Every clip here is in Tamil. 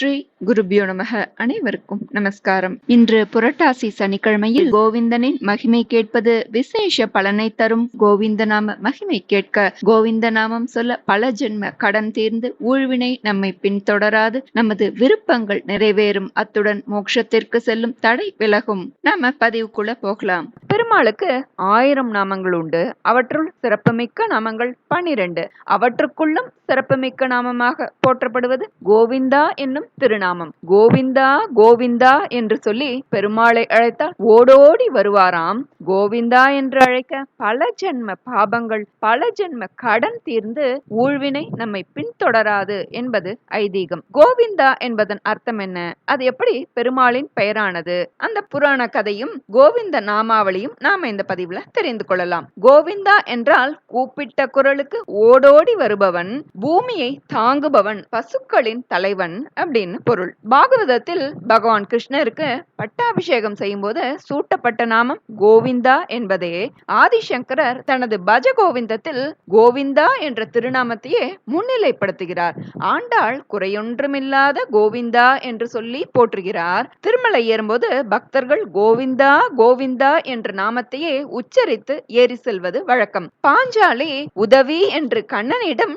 ஸ்ரீ குருபியோ நமக. அனைவருக்கும் நமஸ்காரம். இன்று புரட்டாசி சனிக்கிழமையில் கோவிந்தனின் மகிமை கேட்பது விசேஷ பலனை தரும் கோவிந்த நாம மகிமை கேட்க கோவிந்த நாமம் சொல்ல பல ஜென்ம கடன் தீர்ந்து ஊழ்வினை நம்மை பின்தொடராது. நமது விருப்பங்கள் நிறைவேறும். அத்துடன் மோட்சத்திற்கு செல்லும் தடை விலகும். நாம பதிவுக்குள்ள போகலாம். பெருமாளுக்கு ஆயிரம் நாமங்கள் உண்டு. அவற்றுள் சிறப்புமிக்க நாமங்கள் பனிரெண்டு. அவற்றுக்குள்ளும் சிறப்புமிக்க நாமமாக போற்றப்படுவது கோவிந்தா என்னும் திருநாமம். கோவிந்தா கோவிந்தா என்று சொல்லி பெருமாளை அழைத்தால் ஓடோடி வருவாராம். கோவிந்தா என்று அழைக்க பல ஜென்ம பாபங்கள் பல ஜென்ம கடன் தீர்ந்து ஊழ்வினை நம்மை பின்தொடராது என்பது ஐதீகம். கோவிந்தா என்பதன் அர்த்தம் என்ன? அது எப்படி பெருமாளின் பெயரானது? அந்த புராண கதையும் கோவிந்த நாமாவளியும் நாம இந்த பதிவுல தெரிந்து கொள்ளலாம். கோவிந்தா என்றால் கூப்பிட்ட குரலுக்கு ஓடோடி வருபவன் பூமியை தாங்குபவன் பசுக்களின் தலைவன் அப்படின்னு பொருள். பாகவதத்தில் பகவான் கிருஷ்ணருக்கு பட்டாபிஷேகம் செய்யும் போது சூட்டப்பட்ட நாமம் கோவிந்தா என்பதே. ஆதிசங்கரர் தனது பஜ கோவிந்தத்தில் கோவிந்தா என்ற திருநாமத்தையே முன்னிலைப்படுத்துகிறார். ஆண்டாள் குறையொன்றுமில்லாத கோவிந்தா என்று சொல்லி போற்றுகிறார். திருமலை ஏறும்போது பக்தர்கள் கோவிந்தா கோவிந்தா என்ற நாமத்தையே உச்சரித்து ஏறி செல்வது வழக்கம். பாஞ்சாலி உதவி என்று கண்ணனிடம்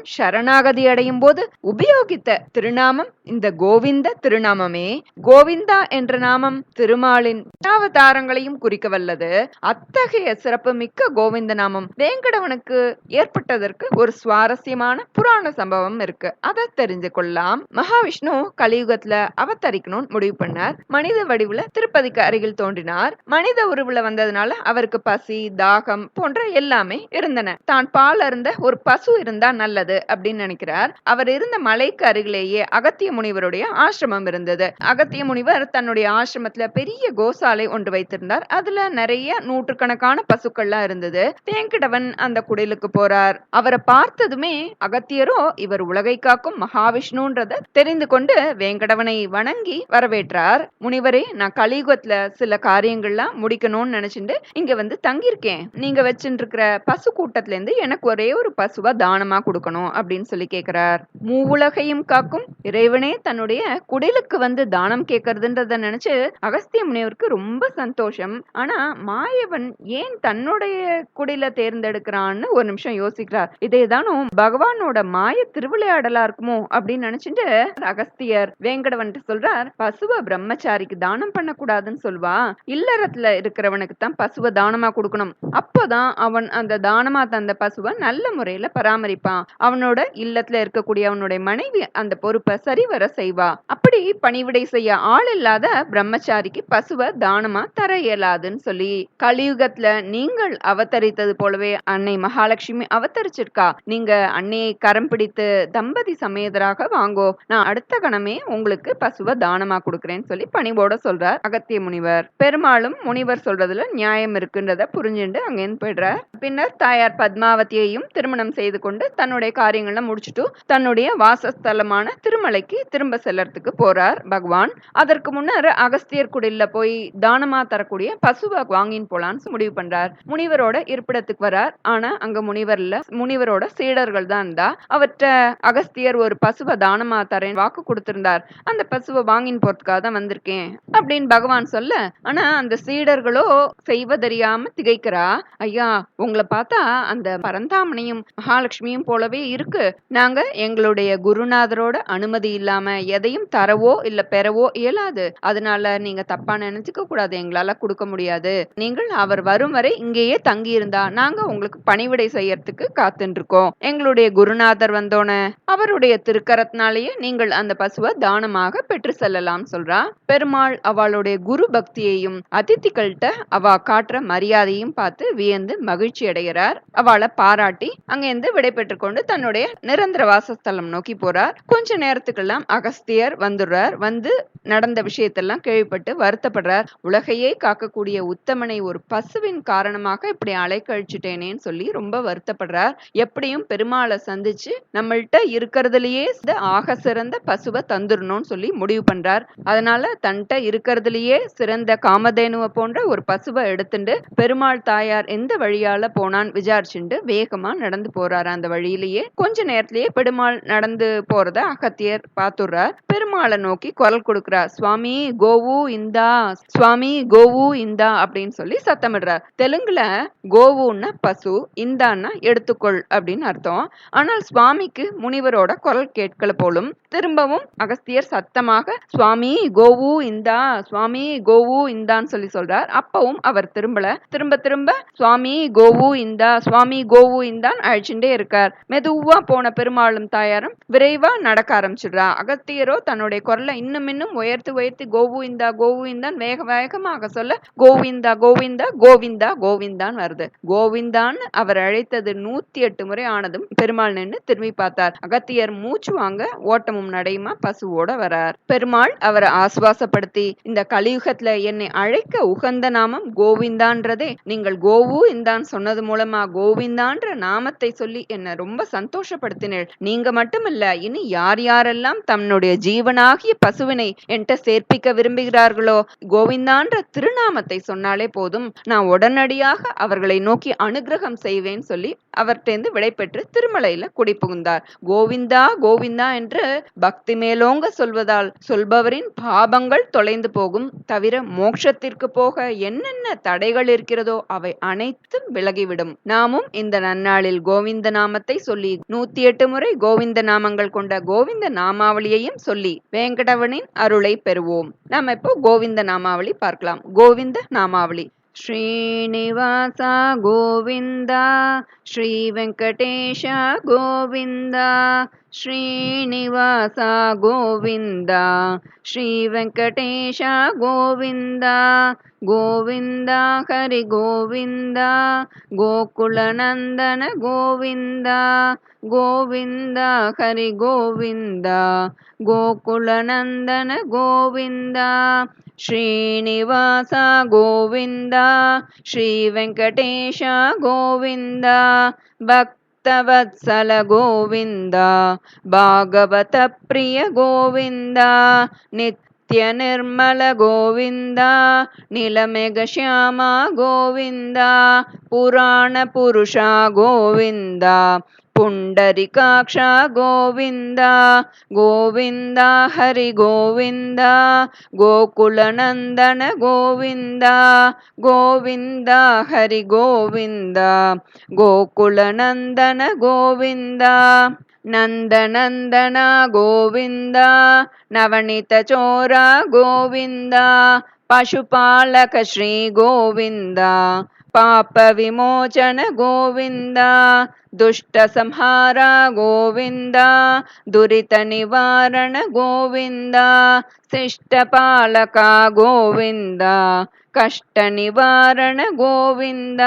சரணாகதி அடையும் போது உபயோகித்த திருநாமம் இந்த கோவிந்த திருநாமமே. கோவிந்தா என்ற நாமம் திருமாலின் அவதாரங்களையும் குறிக்க வல்லது. அத்தகைய சிறப்புமிக்க கோவிந்த நாமம் வேங்கடவனுக்கு ஏற்பட்டதற்கு ஒரு சுவாரஸ்யமான புராண சம்பவம் இருக்கு. அதை தெரிஞ்சு கொள்ளலாம். மகாவிஷ்ணு கலியுகத்துல அவதரிக்கணும்னு முடிவு பண்ணார். மனித வடிவுல திருப்பதிக்கு அருகில் தோன்றினார். மனித உருவுல வந்ததுனால அவருக்கு பசி தாகம் போன்ற எல்லாமே இருந்தன. தான் பால் அருந்த ஒரு பசு இருந்தா நல்லது அப்படின்னு நினைக்கிறார். அவர் இருந்த மலைக்கு அருகிலேயே அகத்திய முனிவருடைய ஆசிரமம் இருந்தது. அகத்திய முனிவர் தன்னுடைய ஆசிரமத்துல பெரிய கோசாலை ஒன்று வைத்திருந்தார். அதுல நிறைய நூற்றுக்கணக்கான பசுக்கள்லாம் இருந்தது. தேங்கிடவன் அந்த குடிலுக்கு போறார். அவரை பார்த்ததுமே அகத்தியரோ இவர் உலகை காக்கும் மகாவிஷ்ணுன்றத தெரிந்து கொண்டு வேங்கடவனை வணங்கி வரவேற்றார். முனிவரே நான் கலியுகத்துல சில காரியங்கள்லாம் முடிக்கணும்னு நினைச்சிட்டு இங்க வந்து தங்கியிருக்கேன். நீங்க வச்சுட்டு இருக்கிற பசு கூட்டத்துல இருந்து எனக்கு ஒரே ஒரு பசுவா தானமா கொடுக்கணும் அப்படின்னு அப்படின்னு சொல்லி கேக்குறார். மூவுலகையும் காக்கும் இறைவனே தன்னுடைய குடிலுக்கு வந்து தானம் கேட்கறதுன்றத நினைச்சு அகஸ்திய முனிவருக்கு ரொம்ப சந்தோஷம். ஆனா மாயவன் ஏன் தன்னுடைய குடில தேர்ந்தெடுக்கிறான்னு ஒரு நிமிஷம் யோசிக்கிறார். இதேதானும் பகவானோட மாய திருவிளையாடலா இருக்குமோ அப்படின்னு நினைச்சிட்டு அகஸ்தியர் வேங்கடவன் சொல்றார் பசுவ பிரம்மச்சாரிக்கு தானம் பண்ணக்கூடாதுன்னு சொல்வா. இல்லறத்துல இருக்கிறவனுக்கு தான் பசுவை தானமா கொடுக்கணும். அப்போதான் அவன் அந்த தானமா தந்த பசுவை நல்ல முறையில பராமரிப்பான். அவனோட இல்லத்துல இருக்கக்கூடிய அவனுடைய மனைவி அந்த பொறுப்பை சரிவர செய்வா. அப்படி பணிவிடை செய்ய ஆள் இல்லாத பிரம்மச்சாரிக்கு பசுவை தானமா தர இயலாதுன்னு சொல்லி கலியுகத்துல நீங்கள் அவதரித்தது போலவே அன்னை மகாலட்சுமி அவதரிச்சிருக்கா. நீங்க அன்னையை கரம் பிடித்து தம்பதி சமேதராக வாங்கோ. நான் அடுத்த கணமே உங்களுக்கு பசுவை தானமா கொடுக்கறேன்னு சொல்லி பணிவோட சொல்றார் அகத்திய முனிவர். பெருமாளும் முனிவர் சொல்றதுல நியாயம் இருக்குன்றத புரிஞ்சுண்டு அங்கேருந்து போயிடுறார். பின்னர் தாயார் பத்மாவதியையும் திருமணம் செய்து கொண்டு தன்னுடைய எல்லாம் முடிச்சுட்டு தன்னுடைய வாசஸ்தலமான திருமலைக்கு திரும்ப செல்லறதுக்கு போறார் பகவான். அதற்கு முன்னர் அகஸ்தியர் குடில்ல போய் தானமா தரக்கூடிய பசுவை வாங்கின்னு போலான்னு முடிவு பண்றார். முனிவரோட இருப்பிடத்துக்கு வரார். ஆனா அங்க முனிவர்ல முனிவரோட சீடர்கள் தான் இருந்தா அவற்ற அகஸ்தியர் ஒரு பசுவை தானமா தரேன் வாக்கு கொடுத்திருந்தார். அந்த பசுவை வாங்கின்னு போறதுக்காக தான் வந்திருக்கேன் அப்படின்னு பகவான் சொல்ல ஆனா அந்த சீடர்களோ செய்வதறியாம திகைக்கிறா. ஐயா உங்களை பார்த்தா அந்த பரந்தாமனையும் மகாலட்சுமியும் போலவே இருக்கு. நாங்க எங்களுடைய குருநாதரோட அனுமதி இல்லாம எதையும் தரவோ இல்ல பெறவோ இயலாது. அதனால நீங்க தப்பா நினைச்சுக்க கூடாது. எங்களால கொடுக்க முடியாது. நீங்கள் அவர் வரும் வரை இங்கேயே தங்கி இருந்தா நாங்க உங்களுக்கு பணிவிடை செய்யறதுக்கு காத்துட்டு இருக்கோம் எங்களுடைய குருநாதர் வந்தோன அவருடைய திருக்கரத்தினாலேயே நீங்கள் அந்த பசுவை தானமாக பெற்று செல்லலாம் சொல்றா. பெருமாள் அவளுடைய குரு பக்தியையும் அதித்திகள்கிட்ட அவ காட்டுற மரியாதையும் பார்த்து வியந்து மகிழ்ச்சி அடைகிறார் அவளை பாராட்டி அங்கிருந்து விடை பெற்றுக்கொண்டு தன்னுடைய நிரந்தர வாசஸ்தலம் நோக்கி போறார். கொஞ்ச நேரத்துக்கெல்லாம் அகஸ்தியர் வந்துடுறார். வந்து நடந்த விஷயத்தெல்லாம் கேள்விப்பட்டு வருத்தப்படுறார். உலகையே காக்கக்கூடிய உத்தமனை ஒரு பசுவின் காரணமாக இப்படி அலைக்கழிச்சுட்டேனேன்னு சொல்லி ரொம்ப வருத்தப்படுறார். எப்படியும் பெருமாளை சந்திச்சு நம்மள்ட்ட இருக்கிறதுலயே ஆக சிறந்த பசுவை தந்துடணும்னு சொல்லி முடிவு பண்றார். அதனால தன்கிட்ட இருக்கிறதுலயே சிறந்த காமதேனுவை போன்ற ஒரு பசுவை எடுத்துட்டு பெருமாள் தாயார் எந்த வழியால போனான்னு விசாரிச்சுண்டு வேகமா நடந்து போறாரு அந்த வழியிலேயே. கொஞ்ச நேரத்திலேயே பெருமாள் நடந்து போறத அகத்தியர் பாத்துறார் பெருமாளை நோக்கி குரல் கொடுக்கிறார். சுவாமி கோவு இந்தா சுவாமி கோவு இந்தா அப்படின்னு சொல்லி சத்தமிடுறார். தெலுங்குல கோவுன்னா பசு இந்தான்னா எடுத்துக்கொள் அப்படின்னு அர்த்தம். ஆனால் சுவாமிக்கு முனிவரோட குரல் கேட்கல போலும். திரும்பவும் அகஸ்தியர் சத்தமாக சுவாமி கோவு இந்தா சுவாமி கோவு இந்தான்னு சொல்லி சொல்றார். அப்பவும் அவர் திரும்பல. திரும்ப திரும்ப சுவாமி கோவு இந்தா சுவாமி கோவு இந்தான் அழைச்சுட்டே இருக்கார். மெதுவா போன பெருமாளும் தாயாரும் விரைவா நடக்க ஆரம்பிச்சிடுறா. அகத்தியரோ தன்னுடைய குரலை இன்னும் இன்னும் உயர்த்தி உயர்த்தி கோவிந்தா கோவிந்தான் வேக வேகமாக சொல்ல கோவிந்தா கோவிந்தா கோவிந்தா கோவிந்தான் வருது. கோவிந்தான் அவர் அழைத்தது நூத்தி எட்டு முறை ஆனதும் பெருமாள் நின்று திரும்பி பார்த்தார். அகத்தியர் மூச்சு வாங்க ஓட்டமும் நடையுமா பசுவோட வரார். பெருமாள் அவரை ஆசுவாசப்படுத்தி இந்த கலியுகத்துல என்னை அழைக்க உகந்த நாமம் கோவிந்தான்றதே நீங்கள் கோவு இந்தான் சொன்னது மூலமா கோவிந்தான்ற நாமத்தை சொல்லி என்ன ரொம்ப சந்தோஷப்படுத்தினீள் நீங்க மட்டுமல்ல இனி யார் யாரெல்லாம் தன்னுடைய ஜீவனாகிய பசுவினை என்கிட்ட சேர்ப்பிக்க விரும்புகிறார்களோ கோவிந்தான்ற திருநாமத்தை சொன்னாலே போதும் நான் உடனடியாக அவர்களை நோக்கி அனுகிரகம் செய்வேன் சொல்லி அவர்கிட்டேந்து விடைபெற்று திருமலையில குடி புகுந்தார் கோவிந்தா கோவிந்தா என்று பக்தி மேலோங்க சொல்வதால் சொல்பவரின் பாபங்கள் தொலைந்து போகும். தவிர மோட்சத்திற்கு போக என்னென்ன தடைகள் இருக்கிறதோ அவை அனைத்தும் விலகிவிடும். நாமும் இந்த நன்னாளில் கோவிந்த நாமத்தை சொல்லி நூத்தி எட்டு முறை கோவிந்த நாமங்கள் கொண்ட கோவிந்த நாமாவளியையும் சொல்லி வேங்கடவனின் அருளை பெறுவோம். நாம இப்போ கோவிந்த நாமாவளி பார்க்கலாம். கோவிந்த நாமாவளி. ಶ್ರೀನಿವಾಸ ಗೋವಿಂದ ಶ್ರೀ ವೆಂಕಟೇಶ ಗೋವಿಂದ ಶ್ರೀನಿವಾಸ ಗೋವಿಂದ ಶ್ರೀ ವೆಂಕಟೇಶ ಗೋವಿಂದ ಗೋವಿಂದ ಹರಿ ಗೋವಿಂದ ಗೋಕುಳನಂದನ ಗೋವಿಂದ ಗೋವಿಂದ ಹರಿ ಗೋವಿಂದ ಗೋಕುಳನಂದನ ಗೋವಿಂದ श्रीनिवास गोविन्द श्रीवेङ्कटेश गोविन्द भक्तवत्सल गोविन्द भागवतप्रिय गोविन्द नित्यनिर्मल गोविन्द नीलमेघश्यामा गोविन्द पुराणपुरुषा गोविन्द ಪುಂಡರಿಕಾಕ್ಷ ಗೋವಿಂದ ಗೋವಿಂದ ಹರಿ ಗೋವಿಂದ ಗೋಕುಲನಂದನ ಗೋವಿಂದ ಗೋವಿಂದ ಹರಿ ಗೋವಿಂದ ಗೋಕುಲನಂದನ ಗೋವಿಂದ ನಂದನಂದನ ಗೋವಿಂದ ನವನಿತ ಚೋರ ಗೋವಿಂದ ಪಶುಪಾಲಕ ಶ್ರೀ ಗೋವಿಂದ पापविमोचन गोविन्द दुष्टसंहार गोविन्द दुरितनिवारण गोविन्द शिष्टपालका गोविन्द कष्टनिवारण गोविन्द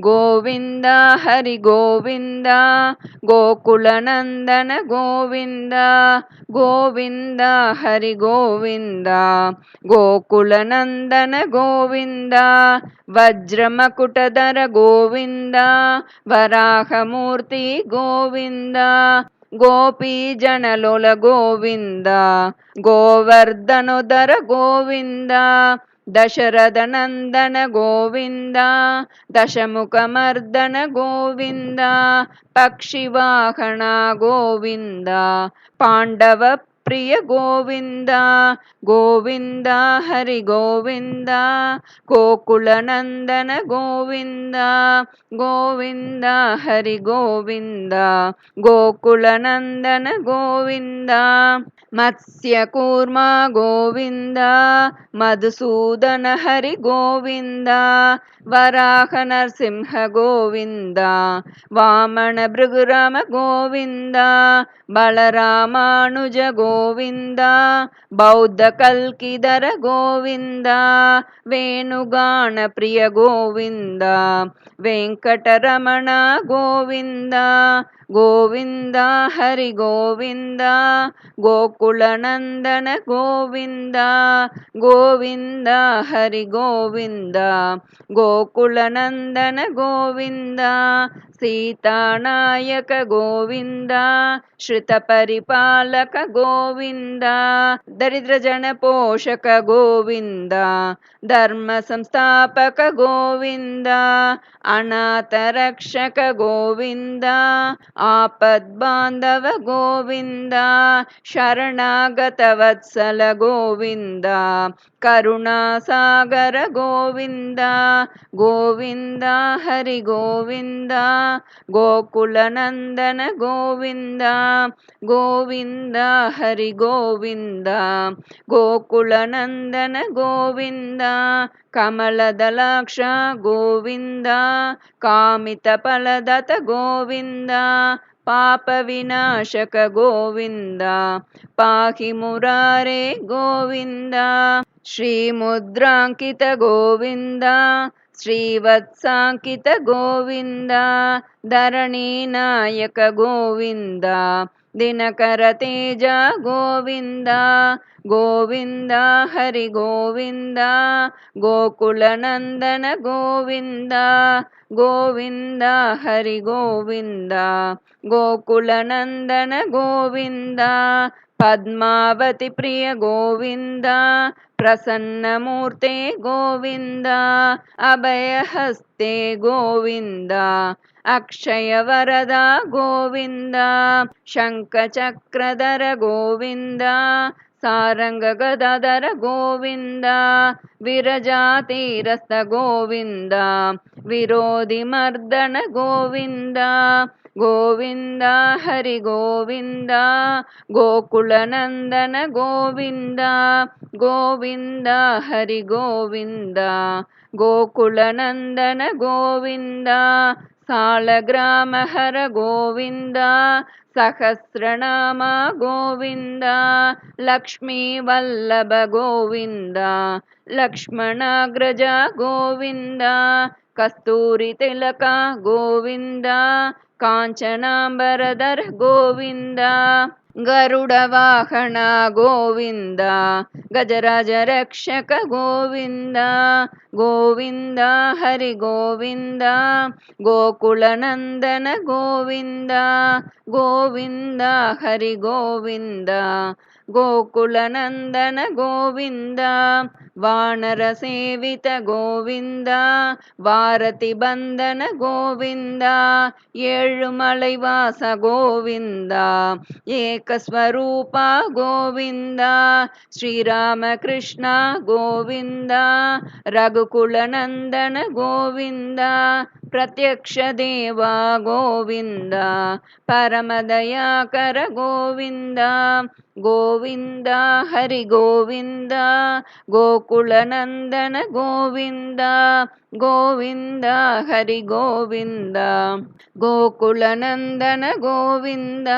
ಗೋವಿಂದ ಹರಿ ಗೋವಿಂದ ಗೋಕುಳನಂದನ ಗೋವಿಂದ ಗೋವಿಂದ ಹರಿ ಗೋವಿಂದ ಗೋಕುಳನಂದನ ಗೋವಿಂದ ವಜ್ರಮಕುಟಧರ ಗೋವಿಂದ ವರಾಹಮೂರ್ತಿ ಗೋವಿಂದ ಗೋಪೀ ಜನಲೊಲ ಗೋವಿಂದ ಗೋವರ್ಧನೋದರ ಗೋವಿಂದ दशरथनन्दन गोविन्द दशमुखमर्दन गोविन्द पक्षिवाहना गोविन्द ప్రియ గోవింద గోవింద హరి గోవింద గోకుళనందన గోవింద గోవింద హరి గోవింద గోకుళనందన గోవింద మత్స్యకూర్మ గోవింద మధుసూదన హరి గోవింద వరాహ నరసింహ గోవింద వామణ భృగురామ గోవింద బలరామానుజ గో ಗೋವಿಂದ ಬೌದ್ಧ ಕಲ್ಕಿದರ ಗೋವಿಂದ ವೇಣುಗಾಣ ಪ್ರಿಯ ಗೋವಿಂದ ವೆಂಕಟರಮಣ ಗೋವಿಂದ గోవింద హరి గోవింద గోకుళనందన గోవింద గోవింద హరి గోవింద గోకుళనందన గోవింద సీతానాయక గోవింద శ్రుతపరిపాలక గోవింద దరిద్రజన పోషక గోవింద ధర్మ సంస్థాపక గోవింద అనాథరక్షక గోవింద आपद्बान्धव गोविन्द शरणागतवत्सल गोविन्द करुणासागर गोविन्द गोविन्द हरि गोविन्द गोकुलनन्दन गोविन्द गोविन्द हरि गोविन्द गोकुलनन्दन गोविन्द कमलदलाक्ष गोविन्द कामितफलदत गोविन्द पापविनाशक गोविन्द पाहि मुरारे गोविन्द। श्रीमुद्राङ्कित गोविन्द श्रीवत्साङ्कित गोविन्द धरणीनायक गोविन्द दिनकरतेज गोविन्द गोविन्द हरि गोविन्द गोकुलनन्दन गोविन्द गोविन्द हरि गोविन्द गोकुलनन्दन गोविन्द पद्मावति प्रिय गोविन्द प्रसन्नमूर्ते गोविन्द अभयहस्ते गोविन्द अक्षयवरदा गोविन्द शङ्खचक्रधर गोविन्द सारङ्गगदाधर गोविन्द विरजातीरस्थ गोविन्द विरोधिमर्दन गोविन्द गोविन्द हरि गोविन्द गोकुलनन्दन गोविन्द गोविन्द हरि गोविन्द गोकुलनन्दन गोविन्द सालग्रामहर गोविन्द सहस्रनाम गोविन्द लक्ष्मीवल्लभ गोविन्द लक्ष्मणाग्रज गोविन्द कस्तूरितिलक गोविन्द काञ्चनाम्बरधर गोविन्द ಗರುಡವಾಹಣ ಗೋವಿಂದ ಗಜರಾಜ ರಕ್ಷಕ ಗೋವಿಂದ ಗೋವಿಂದ ಹರಿ ಗೋವಿಂದ ಗೋಕುಳನಂದನ ಗೋವಿಂದ ಗೋವಿಂದ ಹರಿ ಗೋವಿಂದ ಗೋಕುಲನಂದನ ಗೋವಿಂದ वानरसेवित गोविन्द भारतिबन्धन गोविन्द एमलैवास गोविन्द एकस्वरूपा गोविन्द श्रीरामकृष्ण गोविन्द रघुकुलनन्दन गोविन्द प्रत्यक्षदेवा गोविन्द परमदयाकर गोविन्द गोविन्द हरिगोविन्द गोकुलनन्दन गोविन्द गोविन्द हरिगोविन्द गोकुलनन्दन गोविन्द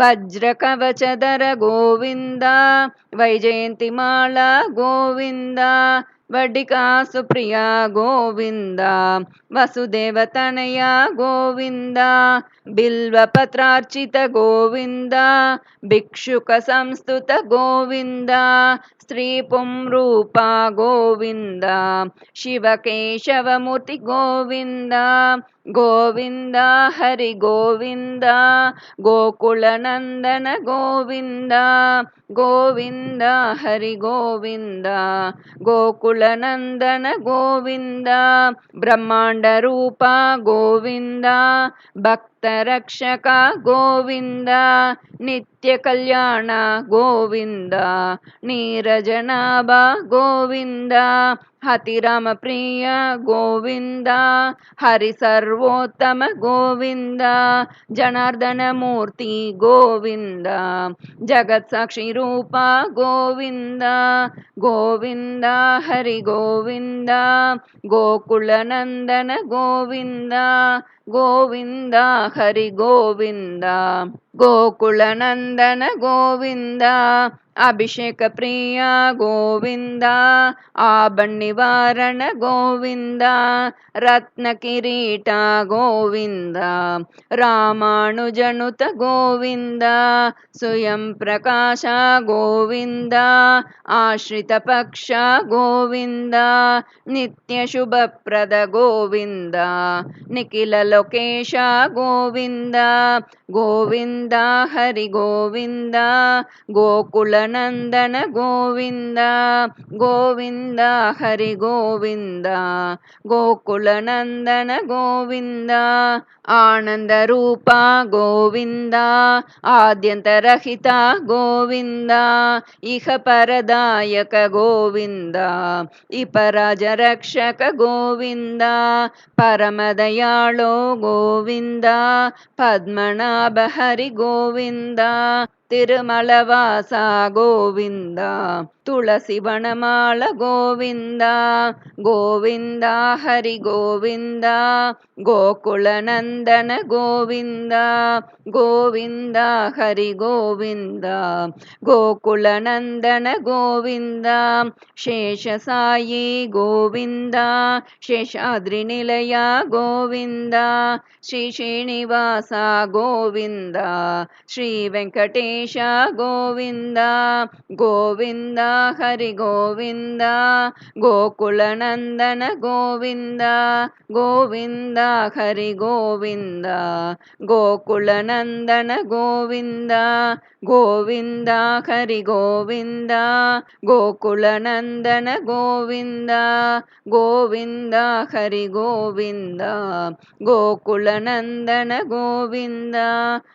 वज्रकवचदर गोविन्द वैजयन्तिमाला गोविन्द వడికా సుప్రియ గోవింద వసుదేవతనయ గోవింద బిల్వపత్రార్చిత గోవింద భిక్షుక సంస్థుత గోవింద స్త్రీ పుంరూప గోవింద శివకేశవమూర్తి గోవింద గోవింద హరి గోవింద గోకుళనందన గోవింద గోవింద హరి గోవింద గోకుల गोकुलनन्दन गोविन्द ब्रह्माण्डरूपा गोविन्द ಭಕ್ತರಕ್ಷಕ ಗೋವಿಂದ ನಿತ್ಯ ಕಲ್ಯಾಣ ಗೋವಿಂದ ನೀರಜನಾಭ ಗೋವಿಂದ ಹತಿರಾಮ ಪ್ರಿಯ ಗೋವಿಂದ ಹರಿ ಸರ್ವೋತ್ತಮ ಗೋವಿಂದ ಜನಾರ್ದನ ಮೂರ್ತಿ ಗೋವಿಂದ ಜಗತ್ ಸಾಕ್ಷಿ ರೂಪ ಗೋವಿಂದ ಗೋವಿಂದ ಹರಿ ಗೋವಿಂದ ಗೋಕುಳನಂದನ ಗೋವಿಂದ गोविन्द हरि गोविन्द गोकुलनन्दन गोविन्द अभिषेकप्रिय गोविन्द आबण्निवारण गोविन्द रत्नकिरीट गोविन्द रामानुजनुत गोविन्द स्वयं प्रकाश गोविन्द आश्रितपक्ष गोविन्द नित्यशुभप्रद गोविन्द निखिललोकेश गोविन्द गोविन्द గోవింద హరి గోవింద గోకులనందన గోవింద గోవింద హరి గోవింద గోకులనందన గోవింద ఆనందరూప గోవింద ఆద్యంతరహిత గోవింద ఇహ పరదాయక గోవింద ఇపరాజరక్షక గోవింద పరమదయాళో గోవింద పద్మనాభ హరి ಗೋವಿಂದ ತಿರುಮಲವಾಸ ಗೋವಿಂದ ತುಳಸಿ ವನಮಾಳ ಗೋವಿಂದ ಗೋವಿಂದ ಹರಿ ಗೋವಿಂದ ಗೋಕುಲನಂದನ ಗೋವಿಂದ ಗೋವಿಂದ ಹರಿ ಗೋವಿಂದ ಗೋಕುಲನಂದನ ಗೋವಿಂದ ಶೇಷಸಾಯಿ ಗೋವಿಂದ ಶೇಷಾದ್ರಿ ನಿಲಯ ಗೋವಿಂದ ಶ್ರೀ ಶ್ರೀನಿವಾಸ ಗೋವಿಂದ ಶ್ರೀ ವೆಂಕಟೇಶ గణేಶ గోవింద గోవింద హరి గోవింద గోకులనందన గోవింద గోవింద హరి గోవింద గోకులనందన గోవింద గోవింద హరి గోవింద గోకులనందన గోవింద గోవింద హరి గోవింద గోకులనందన గోవింద